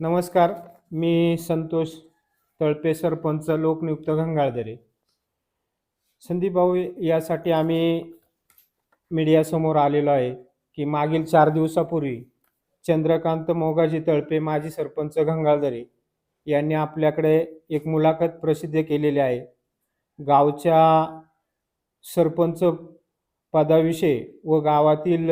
नमस्कार मी संतोष तळपे सरपंच लोकनियुक्त गंगाळदरे संदीप भाऊ यासाठी आम्ही मीडियासमोर आलेलो आहे की मागील चार दिवसापूर्वी चंद्रकांत मोगाजी तळपे माजी सरपंच गंगाळदरे यांनी आपल्याकडे एक मुलाखत प्रसिद्ध केलेली आहे. गावच्या सरपंच पदाविषयी व गावातील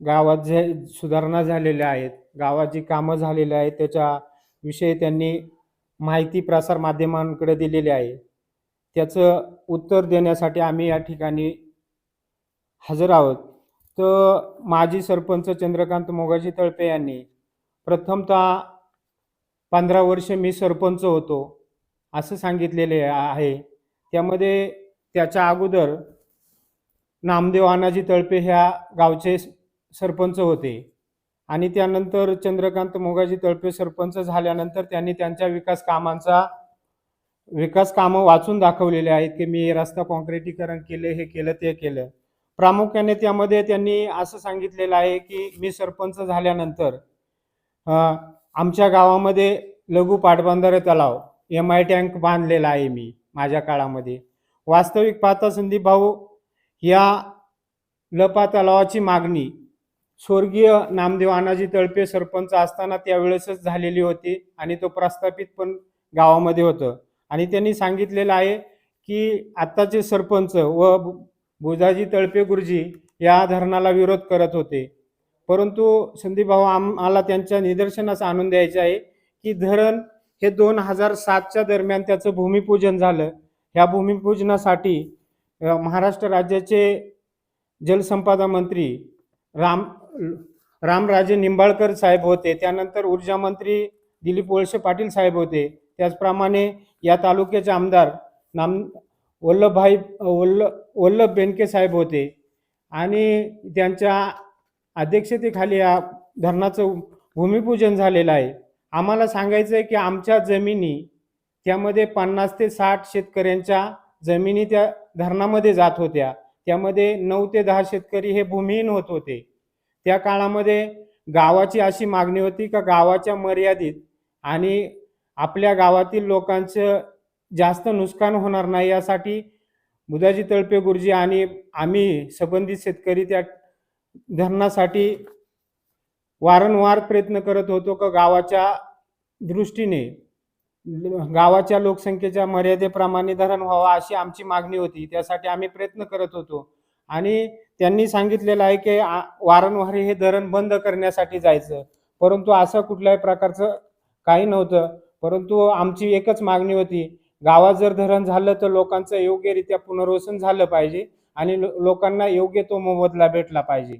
गावात जे सुधारणा झालेल्या आहेत गावात जी कामं झालेली आहेत त्याच्याविषयी त्यांनी माहिती प्रसार माध्यमांकडे दिलेली आहे. त्याचं उत्तर देण्यासाठी आम्ही या ठिकाणी हजर आहोत. तर माजी सरपंच चंद्रकांत मोगाजी तळपे यांनी प्रथमतः पंधरा वर्ष मी सरपंच होतो असं सांगितलेले आहे. त्यामध्ये त्याच्या अगोदर नामदेव अनाजी तळपे ह्या गावचे सरपंच होते. आणि त्यानंतर चंद्रकांत मोगाजी तळपे सरपंच झाल्यानंतर त्यांनी त्यांच्या विकास कामांचा विकास कामं वाचून दाखवलेले आहेत की मी रस्ता कॉन्क्रिटीकरण केले हे केलं ते केलं. प्रामुख्याने त्यामध्ये त्यांनी असं सांगितलेलं आहे की मी सरपंच झाल्यानंतर आमच्या गावामध्ये लघु पाटबंधारे तलाव एम आय टँक बांधलेला आहे मी माझ्या काळामध्ये. वास्तविक पाहता संदीप भाऊ या लपा तलावाची मागणी स्वर्गीय नामदेव अनाजी तळपे सरपंच असताना त्यावेळेसच झालेली होती आणि तो प्रस्थापित पण गावामध्ये होतं. आणि त्यांनी सांगितलेलं आहे की आत्ताचे सरपंच व बु- बुजाजी तळपे गुरुजी या धरणाला विरोध करत होते. परंतु संदीपभाऊ आम्हाला त्यांच्या निदर्शनास आणून द्यायचे आहे की धरण हे दोन हजार सातच्या दरम्यान त्याचं भूमिपूजन झालं. ह्या भूमिपूजनासाठी महाराष्ट्र राज्याचे जलसंपदा मंत्री राम रामराजे निंबाळकर साहेब होते त्यानंतर ऊर्जा मंत्री दिलीप वळसे पाटील साहेब होते. त्याचप्रमाणे या तालुक्याचे आमदार नाम वल्लभभाई वल्ल वल्लभ बेनके साहेब होते. आणि त्यांच्या अध्यक्षतेखाली या धरणाचं भूमिपूजन झालेलं आहे. आम्हाला सांगायचं आहे की आमच्या जमिनी त्यामध्ये पन्नास ते साठ शेतकऱ्यांच्या जमिनी त्या धरणामध्ये जात होत्या. त्यामध्ये नऊ ते दहा शेतकरी हे भूमिहीन होत होते. त्या काळामध्ये गावाची अशी मागणी होती का गावाच्या मर्यादित आणि आपल्या गावातील लोकांचं जास्त नुकसान होणार नाही यासाठी बुधाजी तळपे गुरुजी आणि आम्ही संबंधित शेतकरी त्या धरणासाठी वारंवार प्रयत्न करत होतो का गावाच्या दृष्टीने गावाच्या लोकसंख्येच्या मर्यादेप्रमाणे धरण व्हावं अशी आमची मागणी होती. त्यासाठी आम्ही प्रयत्न करत होतो. आणि त्यांनी सांगितलेलं आहे की आ- वारंवार हे धरण बंद करण्यासाठी जायचं. परंतु असं कुठल्याही प्रकारचं काही नव्हतं. परंतु आमची एकच मागणी होती गावात जर धरण झालं तर लोकांचं योग्यरित्या पुनर्वसन झालं पाहिजे आणि लो- लोकांना योग्य तो मोबदला भेटला पाहिजे.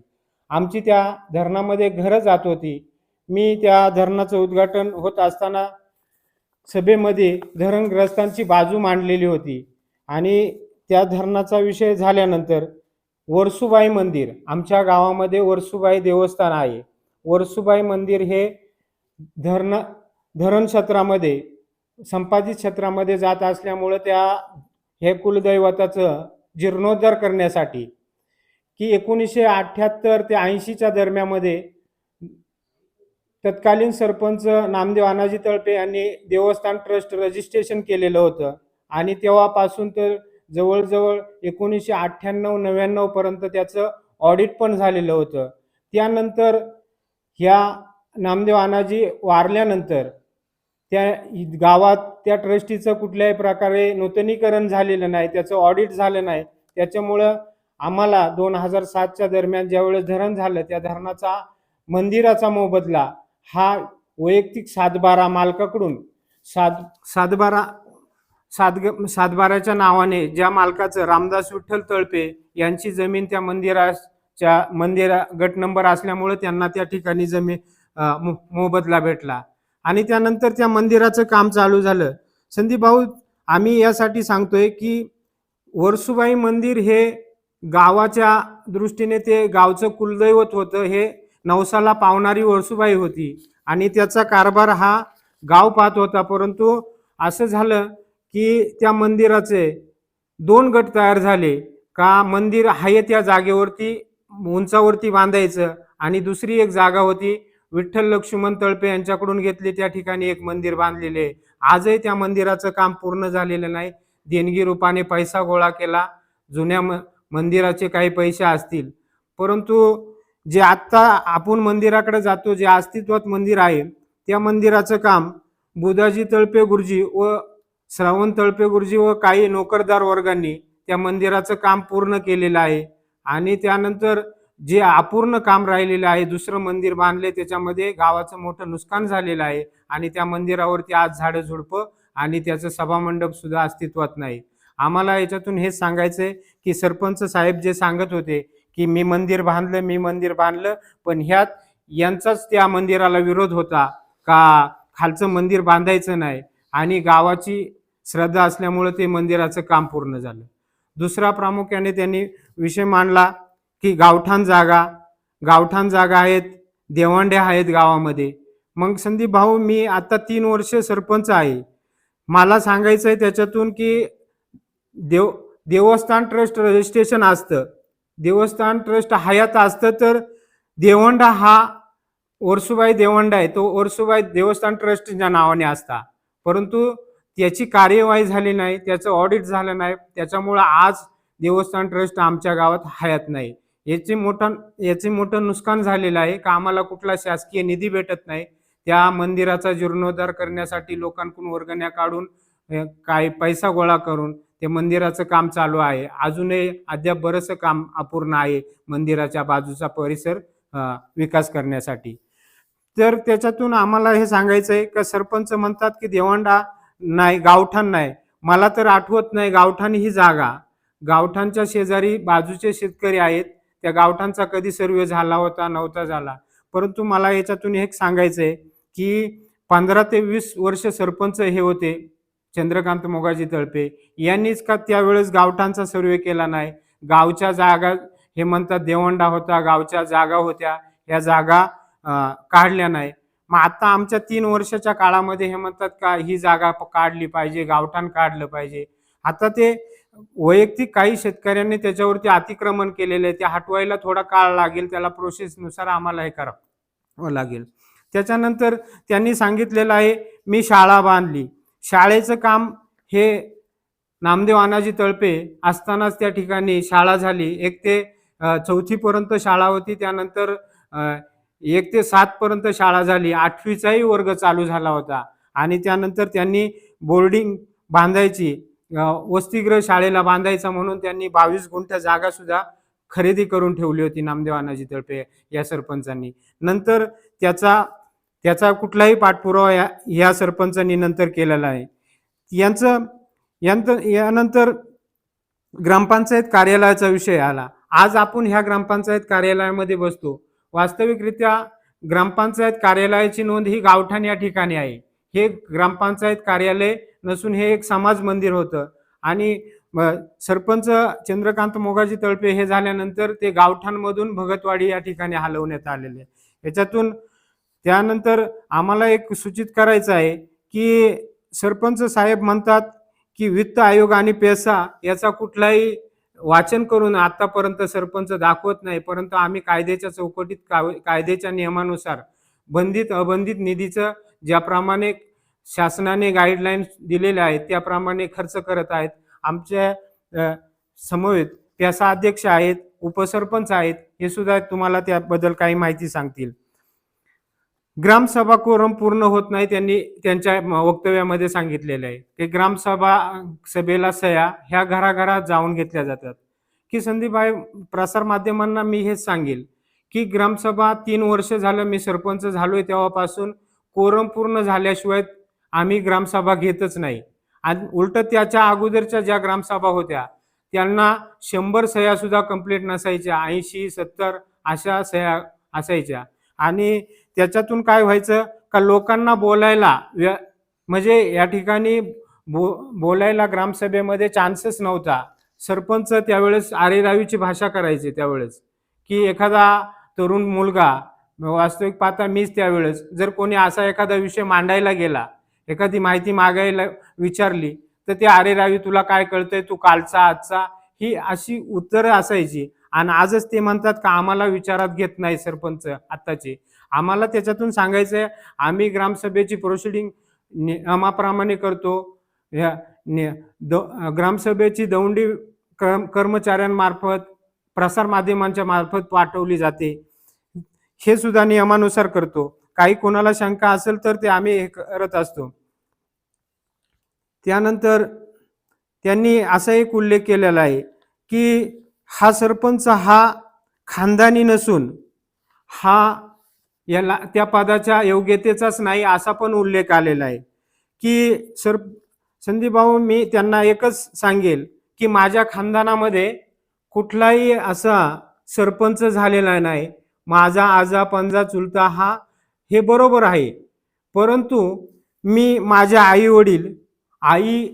आमची त्या धरणामध्ये घरं जात होती. मी त्या धरणाचं उद्घाटन होत असताना सभेमध्ये धरणग्रस्तांची बाजू मांडलेली होती आणि त्या धरणाचा विषय झाल्यानंतर वर्सुबाई मंदिर. आमच्या गावामध्ये वरसुबाई देवस्थान आहे. वर्सुबाई मंदिर हे धरण धरण क्षेत्रामध्ये संपादित क्षेत्रामध्ये जात असल्यामुळं त्या हे कुलदैवताचं जीर्णोद्धार करण्यासाठी की एकोणीसशे अठ्ठ्याहत्तर ते ऐंशीच्या दरम्यामध्ये तत्कालीन सरपंच नामदेव अनाजी तळपे यांनी देवस्थान ट्रस्ट रजिस्ट्रेशन केलेलं होतं. आणि तेव्हापासून तर जवळजवळ एकोणीसशे अठ्ठ्याण्णव नव्याण्णव पर्यंत त्याचं ऑडिट पण झालेलं होतं. त्यानंतर ह्या नामदेव आनाजी वारल्यानंतर त्या गावात त्या ट्रस्टीचं कुठल्याही प्रकारे नूतनीकरण झालेलं नाही त्याचं ऑडिट झालं नाही. त्याच्यामुळं आम्हाला दोन हजार सातच्या दरम्यान ज्यावेळेस धरण झालं त्या धरणाचा मंदिराचा मोबदला हा वैयक्तिक सातबारा मालकाकडून सात सातबारा सातग सातबाराच्या नावाने ज्या मालकाचं रामदास विठ्ठल तळपे यांची जमीन त्या मंदिराच्या मंदिरा गट नंबर असल्यामुळे त्यांना त्या ठिकाणी जमीन मो- मोबदला भेटला. आणि त्यानंतर त्या मंदिराचं काम चालू झालं. संदीप भाऊ आम्ही यासाठी सांगतोय की वरसुबाई मंदिर हे गावाच्या दृष्टीने ते गावचं कुलदैवत होतं. हे नवसाला पावणारी वरसुबाई होती. आणि त्याचा कारभार हा गाव पाहत होता. परंतु असं झालं की त्या मंदिराचे दोन गट तयार झाले. का मंदिर आहे त्या जागेवरती उंचावरती बांधायचं आणि दुसरी एक जागा होती विठ्ठल लक्ष्मण तळपे यांच्याकडून घेतली. त्या ठिकाणी एक मंदिर बांधलेले आहे. आजही त्या मंदिराचं काम पूर्ण झालेलं नाही. देणगी रूपाने पैसा गोळा केला. जुन्या म मंदिराचे काही पैसे असतील. परंतु जे आत्ता आपण मंदिराकडे जातो जे अस्तित्वात मंदिर आहे त्या मंदिराचं काम बुधाजी तळपे गुरुजी व श्रावण तळपे गुरुजी व काही नोकरदार वर्गांनी त्या मंदिराचं काम पूर्ण केलेलं आहे. आणि त्यानंतर जे अपूर्ण काम राहिलेलं आहे दुसरं मंदिर बांधले त्याच्यामध्ये गावाचं मोठं नुकसान झालेलं आहे. आणि त्या मंदिरावरती आज झाडं झुडपं आणि त्याचं सभामंडप सुद्धा अस्तित्वात नाही. आम्हाला याच्यातून हेच सांगायचंय की सरपंच साहेब जे सांगत होते की मी मंदिर बांधलं मी मंदिर बांधलं पण ह्यात यांचाच त्या मंदिराला विरोध होता का खालचं मंदिर बांधायचं नाही? आणि गावाची श्रद्धा असल्यामुळं ते मंदिराचं काम पूर्ण झालं. दुसरा प्रामुख्याने त्यांनी विषय मांडला की गावठाण जागा गावठाण जागा आहेत देवांडे आहेत गावामध्ये. मग संदीप भाऊ मी आता तीन वर्ष सरपंच आहे. मला सांगायचं आहे त्याच्यातून की देव देवस्थान ट्रस्ट रजिस्ट्रेशन असतं. देवस्थान ट्रस्ट हयात असतं तर देवंडा हा ओरसुबाई देवंडा आहे. तो ओरसुबाई देवस्थान ट्रस्टच्या नावाने असता. परंतु त्याची कार्यवाही झाली नाही त्याचं ऑडिट झालं नाही त्याच्यामुळं आज देवस्थान ट्रस्ट आमच्या गावात हयात नाही. याची मोठं याचे मोठं नुकसान झालेलं आहे. का आम्हाला कुठला शासकीय निधी भेटत नाही? त्या मंदिराचा जीर्णोद्धार करण्यासाठी लोकांकडून वर्गण्या काढून काही पैसा गोळा करून ते मंदिराचं काम चालू आहे. अजूनही अद्याप बरंचसं काम अपूर्ण आहे मंदिराच्या बाजूचा परिसर विकास करण्यासाठी. तर त्याच्यातून आम्हाला हे सांगायचं आहे का सरपंच म्हणतात की देवांडा नाही गावठाण नाही. मला तर आठवत नाही गावठाण ही जागा. गावठाणच्या शेजारी बाजूचे शेतकरी आहेत. त्या गावठाणचा कधी सर्वे झाला होता नव्हता झाला. परंतु मला याच्यातून एक सांगायचं आहे की पंधरा ते वीस वर्ष सरपंच हे होते चंद्रकांत मोगाजी तळपे. यांनीच का त्यावेळेस गावठाणचा सर्वे केला नाही? गावच्या जागा हे म्हणतात देवंडा होता गावच्या जागा होत्या. या जागा काढल्या नाही. मग आता आमच्या तीन वर्षाच्या काळामध्ये हे म्हणतात का ही जागा काढली पाहिजे गावठाण काढलं पाहिजे. आता ते वैयक्तिक काही शेतकऱ्यांनी त्याच्यावरती अतिक्रमण केलेलं आहे. ते हटवायला थोडा काळ लागेल त्याला प्रोसेसनुसार आम्हाला हे करावं हो, लागेल. त्याच्यानंतर त्यांनी सांगितलेलं आहे मी शाळा बांधली. शाळेचं काम हे नामदेव अनाजी तळपे असतानाच त्या ठिकाणी शाळा झाली. एक ते चौथीपर्यंत शाळा होती. त्यानंतर एक ते सात पर्यंत शाळा झाली. आठवीचाही वर्ग चालू झाला होता. आणि त्यानंतर त्यांनी बोर्डिंग बांधायची अ, वसतिगृह शाळेला बांधायचा म्हणून त्यांनी बावीस गुंठ्या जागा सुद्धा खरेदी करून ठेवली होती नामदेव अनाजी तळपे या सरपंचांनी. नंतर त्याचा त्याचा कुठलाही पाठपुरावा या या सरपंचांनी नंतर केलेला आहे. यांचं यांतर यानंतर ग्रामपंचायत कार्यालयाचा विषय आला. आज आपण ह्या ग्रामपंचायत कार्यालयामध्ये बसतो. वास्तविकरित्या ग्रामपंचायत कार्यालयाची नोंद ही गावठाण या ठिकाणी आहे. हे ग्रामपंचायत कार्यालय नसून हे एक समाज मंदिर होतं. आणि सरपंच चंद्रकांत मोगाजी तळपे हे झाल्यानंतर ते गावठाणमधून भगतवाडी या ठिकाणी हलवण्यात आलेले याच्यातून त्यानंतर आम्हाला एक सूचित करायचं आहे की सरपंच साहेब म्हणतात की वित्त आयोग आणि पेसा याचा कुठलाही वाचन करून आतापर्यंत सरपंच दाखवत नाही परंतु आम्ही कायद्याच्या चौकटीत कायद्याच्या नियमानुसार बंधित अबंधित निधीचं ज्याप्रमाणे शासनाने गाईडलाईन्स दिलेल्या आहेत त्याप्रमाणे खर्च करत आहेत. आमच्या समवेत पेसा अध्यक्ष आहेत उपसरपंच आहेत हे सुद्धा तुम्हाला त्याबद्दल काही माहिती सांगतील. ग्रामसभा कोरम पूर्ण होत नाही त्यांनी त्यांच्या म- वक्तव्यामध्ये सांगितलेलं आहे. की ग्रामसभा सभेला सह्या ह्या घराघरात जाऊन घेतल्या जातात. की संदीपभाई प्रसार माध्यमांना मी हेच सांगेल की ग्रामसभा तीन वर्ष झालं मी सरपंच झालोय तेव्हापासून कोरम पूर्ण झाल्याशिवाय आम्ही ग्रामसभा घेतच नाही. आणि उलट त्याच्या अगोदरच्या ज्या ग्रामसभा होत्या त्यांना शंभर सह्या सुद्धा कंप्लीट नसायच्या ऐंशी सत्तर अशा सह्या असायच्या. आणि त्याच्यातून काय व्हायचं का लोकांना बोलायला म्हणजे या ठिकाणी बो बोलायला ग्रामसभेमध्ये चान्सेस नव्हता. सरपंच त्यावेळेस आरेरावीची भाषा करायचे त्यावेळेस. की एखादा तरुण मुलगा वास्तविक पाहता मीच त्यावेळेस जर कोणी असा एखादा विषय मांडायला गेला एखादी माहिती मागायला विचारली तर ते आरेरावी तुला काय कळतंय? तू कालचा आजचा? ही अशी उत्तरं असायची. आणि आजच ते म्हणतात का आम्हाला विचारात घेत नाही सरपंच आत्ताचे. आम्हाला त्याच्यातून सांगायचं आहे आम्ही ग्रामसभेची प्रोसिडिंग नियमाप्रमाणे करतो. ह्या द- ग्रामसभेची दौंडी कर्म कर्मचाऱ्यांमार्फत प्रसार माध्यमांच्या मार्फत पाठवली जाते. हे सुद्धा नियमानुसार करतो. काही कोणाला शंका असेल तर ते आम्ही हे करत असतो. त्यानंतर त्यांनी असा एक उल्लेख केलेला आहे की हा सरपंच हा खानदानी नसून हा याला त्या पदाच्या योग्यतेचाच नाही असा पण उल्लेख आलेला आहे. की सर संदीप भाऊ मी त्यांना एकच सांगेल की माझ्या खानदानामध्ये कुठलाही असा सरपंच झालेला नाही. माझा आजा पंजा चुलता हा हे बरोबर आहे. परंतु मी माझ्या आई वडील आई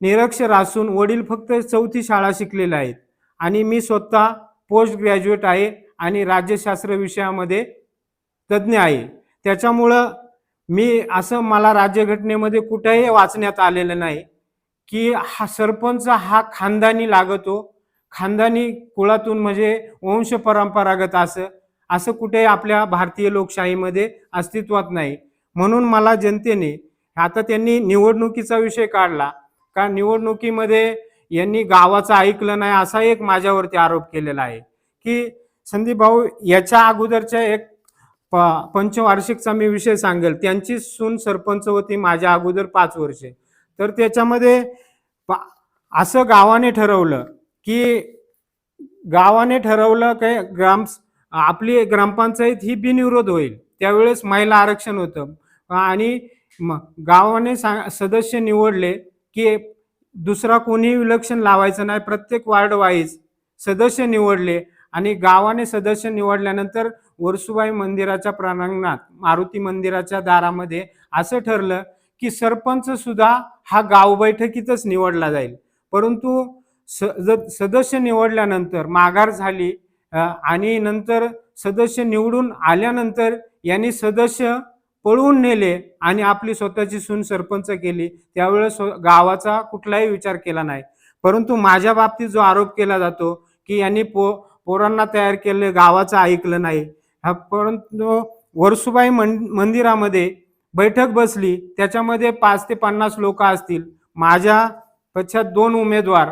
निरक्षर असून वडील फक्त चौथी शाळा शिकलेले आहेत. आणि मी स्वतः पोस्ट ग्रॅज्युएट आहे आणि राज्यशास्त्र विषयामध्ये तज्ज्ञ आहे. त्याच्यामुळं मी असं मला राज्यघटनेमध्ये कुठेही वाचण्यात आलेलं नाही की हा सरपंच हा खानदानी लागतो. खानदानी कुळातून म्हणजे वंश परंपरागत असं असं कुठे आपल्या भारतीय लोकशाहीमध्ये अस्तित्वात नाही. म्हणून मला जनतेने आता त्यांनी निवडणुकीचा विषय काढला. का निवडणुकीमध्ये यांनी गावाचं ऐकलं नाही असा एक माझ्यावरती आरोप केलेला आहे. की संदीप भाऊ याच्या अगोदरच्या एक पंचवार्षिकचा मी विषय सांगेल. त्यांची सून सरपंच होती माझ्या अगोदर पाच वर्षे. तर त्याच्यामध्ये पा- असं गावाने ठरवलं की गावाने ठरवलं काय ग्राम आपली ग्रामपंचायत ही बिनविरोध होईल. त्यावेळेस महिला आरक्षण होतं. आणि गावाने सदस्य निवडले की दुसरा कोणीही विलक्षण लावायचं नाही. प्रत्येक वार्ड वाईज सदस्य निवडले आणि गावाने सदस्य निवडल्यानंतर वर्सुबाई मंदिराच्या प्रांगणात मारुती मंदिराच्या दारामध्ये असं ठरलं की सरपंच सुद्धा हा गाव बैठकीतच निवडला जाईल. परंतु स- सदस्य निवडल्यानंतर माघार झाली आणि नंतर सदस्य निवडून आल्यानंतर यांनी सदस्य पळवून नेले आणि आपली स्वतःची सून सरपंच केली. त्यावेळेस गावाचा कुठलाही विचार केला नाही. परंतु माझ्या बाबतीत जो आरोप केला जातो की यांनी पो पोरांना तयार केले गावाचं ऐकलं नाही. हा परंतु वरसुबाई मन मंदिरामध्ये बैठक बसली त्याच्यामध्ये पाच ते पन्नास लोक असतील. माझ्या पश्चात दोन उमेदवार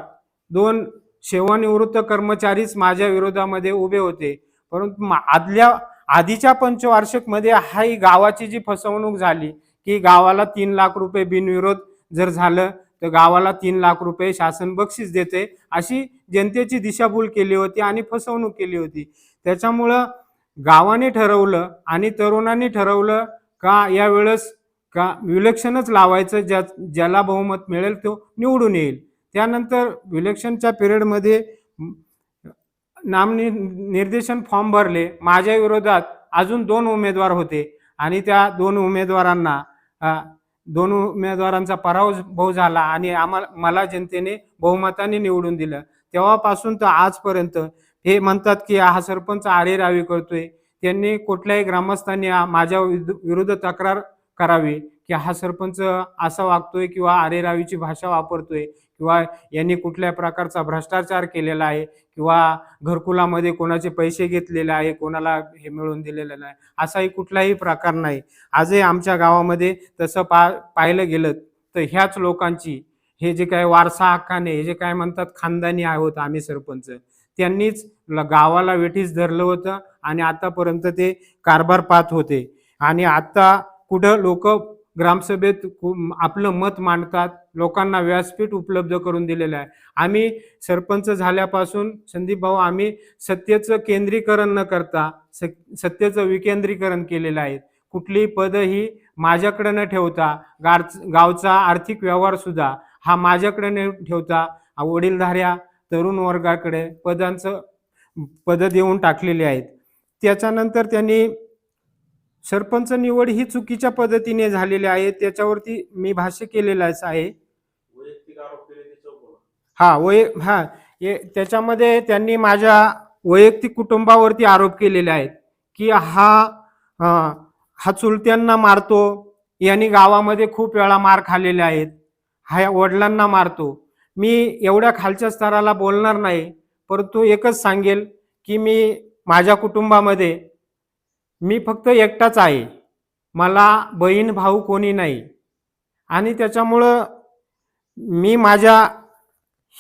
दोन सेवानिवृत्त कर्मचारीच माझ्या विरोधामध्ये उभे होते. परंतु मा- आदल्या आधीच्या पंचवार्षिकमध्ये हा ही गावाची जी फसवणूक झाली की गावाला तीन लाख रुपये बिनविरोध जर झालं तर गावाला तीन लाख रुपये शासन बक्षीस देते अशी जनतेची दिशाभूल केली होती आणि फसवणूक केली होती. त्याच्यामुळं गावाने ठरवलं आणि तरुणांनी ठरवलं का यावेळेस का विलक्षणच लावायचं ज्या ज्याला बहुमत मिळेल तो निवडून येईल. त्यानंतर विलक्षणच्या पिरियडमध्ये नामनि निर्देशन फॉर्म भरले. माझ्या विरोधात अजून दोन उमेदवार होते आणि त्या दोन उमेदवारांना दोन उमेदवारांचा पराभव झाला आणि आम्हाला मला जनतेने बहुमताने निवडून दिलं. तेव्हापासून तर आजपर्यंत हे म्हणतात की हा सरपंच आरेरावी करतोय. त्यांनी कुठल्याही ग्रामस्थांनी माझ्या विरुद्ध विरुद्ध तक्रार करावी की हा सरपंच असा वागतोय किंवा आरेरावीची भाषा वापरतोय किंवा यांनी कुठल्या प्रकारचा भ्रष्टाचार केलेला आहे किंवा घरकुलामध्ये कोणाचे पैसे घेतलेले आहे कोणाला हे मिळवून दिलेलं नाही असाही कुठलाही प्रकार नाही. आजही आमच्या गावामध्ये तसं पा पाहिलं गेलं तर ह्याच लोकांची हे जे काय वारसा हक्काने हे जे काय म्हणतात खानदानी आहोत आम्ही सरपंच त्यांनीच गावाला वेठीस धरलं होतं आणि आतापर्यंत ते कारभार पाहत होते. आणि आता कुठं लोक ग्रामसभेत कु- आपलं मत मांडतात लोकांना व्यासपीठ उपलब्ध करून दिलेलं आहे. आम्ही सरपंच झाल्यापासून संदीप भाऊ आम्ही सत्तेचं केंद्रीकरण न करता स- सत्तेचं विकेंद्रीकरण केलेलं आहे. कुठलीही पदं ही माझ्याकडे न ठेवता गार गावचा आर्थिक व्यवहार सुद्धा हा माझ्याकडे न ठेवता वडीलधाऱ्या तरुण वर्गाकडे पदांचं पदं देऊन टाकलेली आहेत. त्याच्यानंतर त्यांनी सरपंच निवड ही चुकीच्या पद्धतीने झालेली आहे. त्याच्यावरती मी भाष्य केलेलंच आहे. हा वय हा त्याच्यामध्ये त्यांनी माझ्या वैयक्तिक कुटुंबावरती आरोप केलेले आहेत की हा हा चुलत्यांना मारतो. यांनी गावामध्ये खूप वेळा मार खाल्लेले आहेत. हा वडिलांना मारतो. मी एवढ्या खालच्या स्तराला बोलणार नाही. परंतु एकच सांगेल की मी माझ्या कुटुंबामध्ये मी फक्त एकटाच आहे. मला बहीण भाऊ कोणी नाही. आणि त्याच्यामुळं मी माझ्या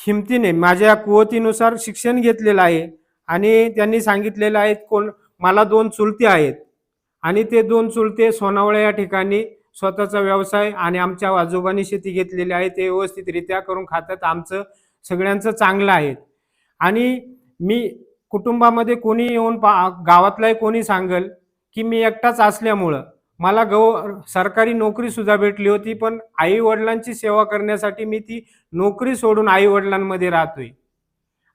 हिमतीने माझ्या कुवतीनुसार शिक्षण घेतलेलं आहे. आणि त्यांनी सांगितलेलं आहे कोण मला दोन चुलते आहेत. आणि ते दोन चुलते सोनावळे या ठिकाणी स्वतःचा व्यवसाय आणि आमच्या आजोबांनी शेती घेतलेली आहे. ते व्यवस्थितरित्या करून खातात. आमचं सगळ्यांचं चांगलं आहे. आणि मी कुटुंबामध्ये कोणी येऊन पा गावातलाही कोणी सांगल की मी एकटाच असल्यामुळं मला गव सरकारी नोकरी सुद्धा भेटली होती पण आई वडिलांची सेवा करण्यासाठी मी ती नोकरी सोडून आई वडिलांमध्ये राहतोय.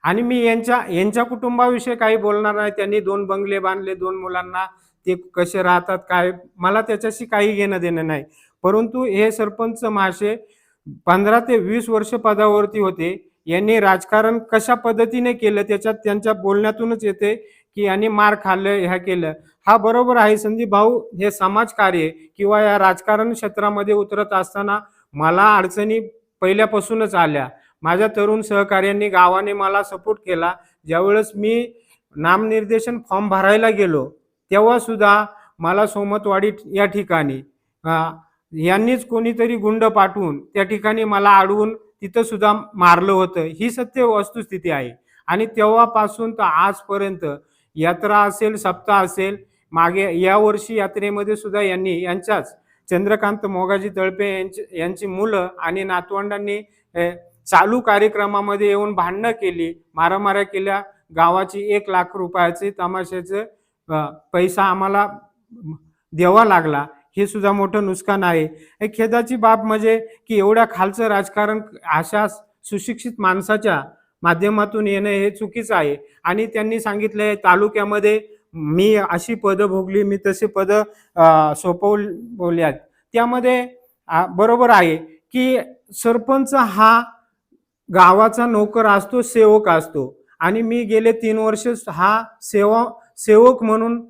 आणि मी यांच्या यांच्या कुटुंबाविषयी काही बोलणार नाही. त्यांनी दोन बंगले बांधले दोन मुलांना ते कसे राहतात काय मला त्याच्याशी काही घेणं देणं नाही. परंतु हे सरपंच महाशय पंधरा ते वीस वर्ष पदावरती होते. यांनी राजकारण कशा पद्धतीने केलं त्याच्यात त्यांच्या बोलण्यातूनच येते की यांनी मार खाल्लं ह्या केलं. हा बरोबर आहे संदीप भाऊ हे समाजकार्य किंवा या राजकारण क्षेत्रामध्ये उतरत असताना मला अडचणी पहिल्यापासूनच आल्या. माझ्या तरुण सहकार्यांनी गावाने मला सपोर्ट केला. ज्यावेळेस मी नामनिर्देशन फॉर्म भरायला गेलो तेव्हा सुद्धा मला सोमतवाडी या ठिकाणी यांनीच कोणीतरी गुंड पाठवून त्या ठिकाणी मला अडवून तिथं सुद्धा मारलं होतं. ही सत्य वस्तुस्थिती आहे. आणि तेव्हापासून तर आजपर्यंत यात्रा असेल सप्ताह असेल मागे या वर्षी यात्रेमध्ये सुद्धा यांनी यांच्याच चंद्रकांत मोगाजी तळपे यांची यांची मुलं आणि नातवंडांनी चालू कार्यक्रमामध्ये येऊन भांडणं केली मारामाऱ्या केल्या गावाची एक लाख रुपयाचे तमाशाचं पैसा आम्हाला द्यावा लागला. हे सुद्धा मोठं नुकसान आहे. हे खेदाची बाब म्हणजे की एवढ्या खालचं राजकारण अशा सुशिक्षित माणसाच्या माध्यमातून येणं हे चुकीचं आहे. आणि त्यांनी सांगितलंय तालुक्यामध्ये मी अशी पदं भोगली मी तशी पदं सोपवली आहेत त्यामध्ये बरोबर आहे की सरपंच हा गावाचा नोकर असतो सेवक असतो. आणि मी गेले तीन वर्ष हा सेवा सेवक म्हणून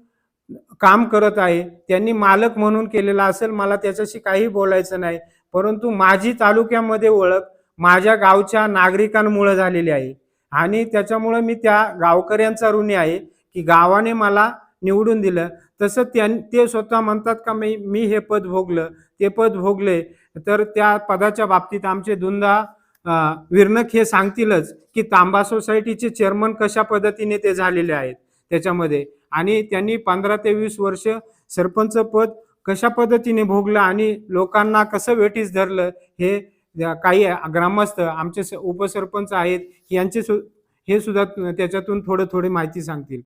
काम करत आहे. त्यांनी मालक म्हणून केलेला असेल मला त्याच्याशी काही बोलायचं नाही. परंतु माझी तालुक्यामध्ये ओळख माझ्या गावच्या नागरिकांमुळे झालेली आहे. आणि त्याच्यामुळे मी त्या गावकऱ्यांचा ऋणी आहे की गावाने मला निवडून दिलं. तसं त्यां ते स्वतः म्हणतात का मी मी हे पद भोगलं ते पद भोगले तर त्या पदाच्या बाबतीत आमचे दुंदा अं, विरनक हे सांगतीलच की तांबा सोसायटीचे चेअरमन कशा पद्धतीने ते झालेले आहेत त्याच्यामध्ये. आणि त्यांनी पंधरा ते वीस वर्ष सरपंच पद कशा पद्धतीने भोगलं आणि लोकांना कसं वेठीस धरलं हे काही ग्रामस्थ आमचे स- उपसरपंच आहेत यांचे सु हे सुद्धा त्याच्यातून थोडं थोडी माहिती सांगतील.